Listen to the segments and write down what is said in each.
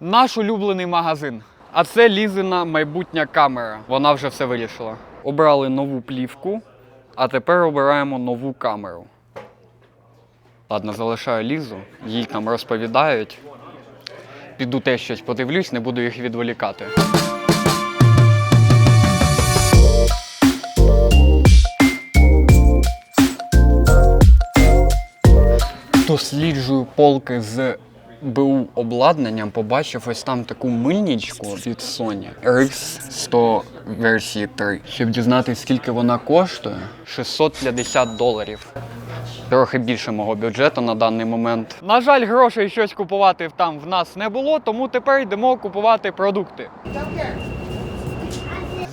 Наш улюблений магазин. А це Лізина майбутня камера. Вона вже все вирішила. Обрали нову плівку, а тепер обираємо нову камеру. Ладно, залишаю Лізу, їй там розповідають. Піду теж щось подивлюсь, не буду їх відволікати. Досліджую полки з БУ обладнанням, побачив ось там таку мильничку від Sony RX 100 версії 3. Щоб дізнатися, скільки вона коштує, 650 доларів. Трохи більше мого бюджету на даний момент. На жаль, грошей щось купувати там в нас не було, тому тепер йдемо купувати продукти.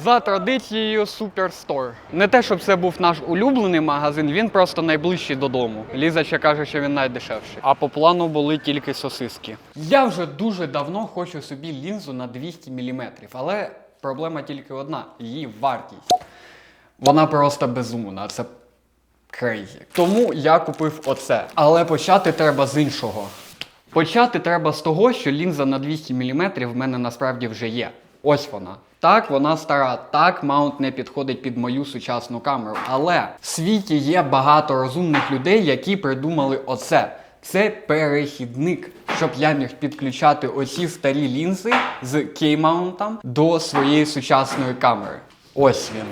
За традицією Суперстор. Не те, щоб це був наш улюблений магазин, він просто найближчий додому. Ліза ще каже, що він найдешевший. А по плану були тільки сосиски. Я вже дуже давно хочу собі лінзу на 200 мм, але проблема тільки одна її вартість. Вона просто безумна. Це крейзі. Тому я купив оце. Але почати треба з іншого. Почати треба з того, що лінза на 200 мм в мене насправді вже є. Ось вона. Так, вона стара, так, маунт не підходить під мою сучасну камеру. Але в світі є багато розумних людей, які придумали оце. Це перехідник, щоб я міг підключати оці старі лінзи з кеймаунтом до своєї сучасної камери. Ось він.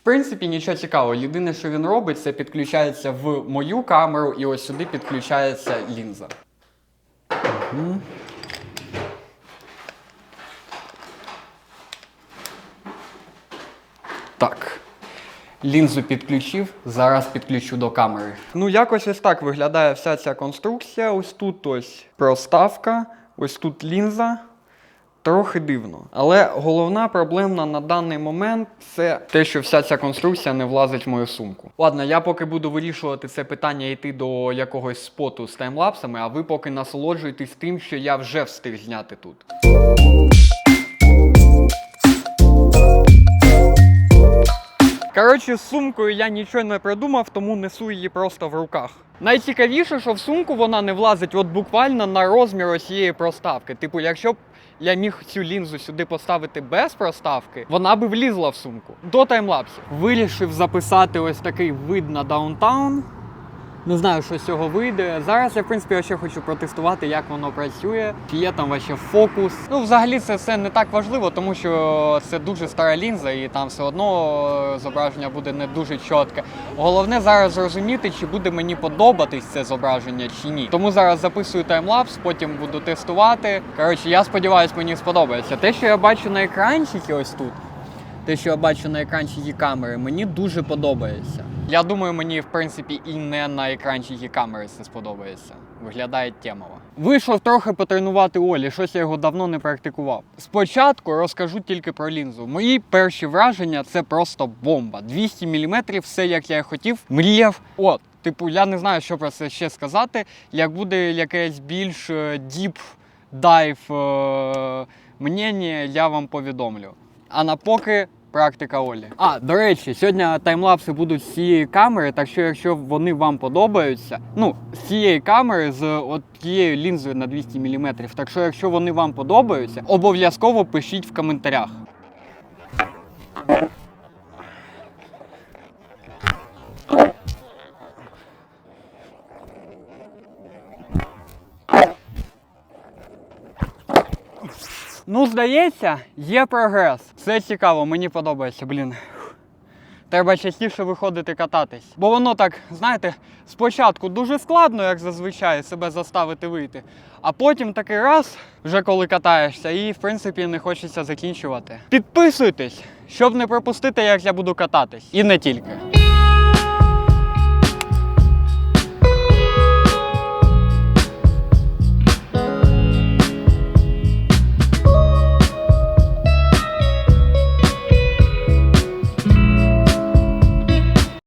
В принципі, нічого цікавого. Єдине, що він робить, це підключається в мою камеру, і ось сюди підключається лінза. Мгм. Так. Лінзу підключив, зараз підключу до камери. Ну, якось ось так виглядає вся ця конструкція. Ось тут ось проставка, ось тут лінза. Трохи дивно. Але головна проблема на даний момент це те, що вся ця конструкція не влазить в мою сумку. Ладно, я поки буду вирішувати це питання йти до якогось споту з таймлапсами, а ви поки насолоджуєтесь тим, що я вже встиг зняти тут. Коротше, з сумкою я нічого не придумав, тому несу її просто в руках. Найцікавіше, що в сумку вона не влазить от буквально на розмір усієї проставки. Типу, якщо б я міг цю лінзу сюди поставити без проставки, вона би влізла в сумку. До таймлапсів. Вирішив записати ось такий вид на даунтаун. Не знаю, що з цього вийде. Зараз я, в принципі, ще хочу протестувати, як воно працює, чи є там вообще фокус. Ну, взагалі, це все не так важливо, тому що це дуже стара лінза, і там все одно зображення буде не дуже чітке. Головне зараз зрозуміти, чи буде мені подобатись це зображення чи ні. Тому зараз записую таймлапс, потім буду тестувати. Коротше, я сподіваюся, мені сподобається. Те, що я бачу на екранчикі ось тут. Те, що я бачу на екранчикі камери, мені дуже подобається. Я думаю, мені в принципі і не на екранчикі камери це сподобається. Виглядає темово. Вийшов трохи потренувати Олі, щось я його давно не практикував. Спочатку розкажу тільки про лінзу. Мої перші враження це просто бомба. 200 мм, все як я хотів, мріяв. От, типу, я не знаю, що про це ще сказати. Як буде якесь більш е, діп дайв е, мнення, я вам повідомлю. А на поки практика Олі. А, до речі, сьогодні таймлапси будуть з цієї камери, так що якщо вони вам подобаються, ну, з цієї камери, з от тією лінзою на 200 мм, так що якщо вони вам подобаються, обов'язково пишіть в коментарях. Ну, здається, є прогрес. Це цікаво, мені подобається, блін. Треба частіше виходити кататись. Бо воно так, знаєте, спочатку дуже складно, як зазвичай, себе заставити вийти. А потім такий раз, вже коли катаєшся, і в принципі не хочеться закінчувати. Підписуйтесь, щоб не пропустити, як я буду кататись. І не тільки.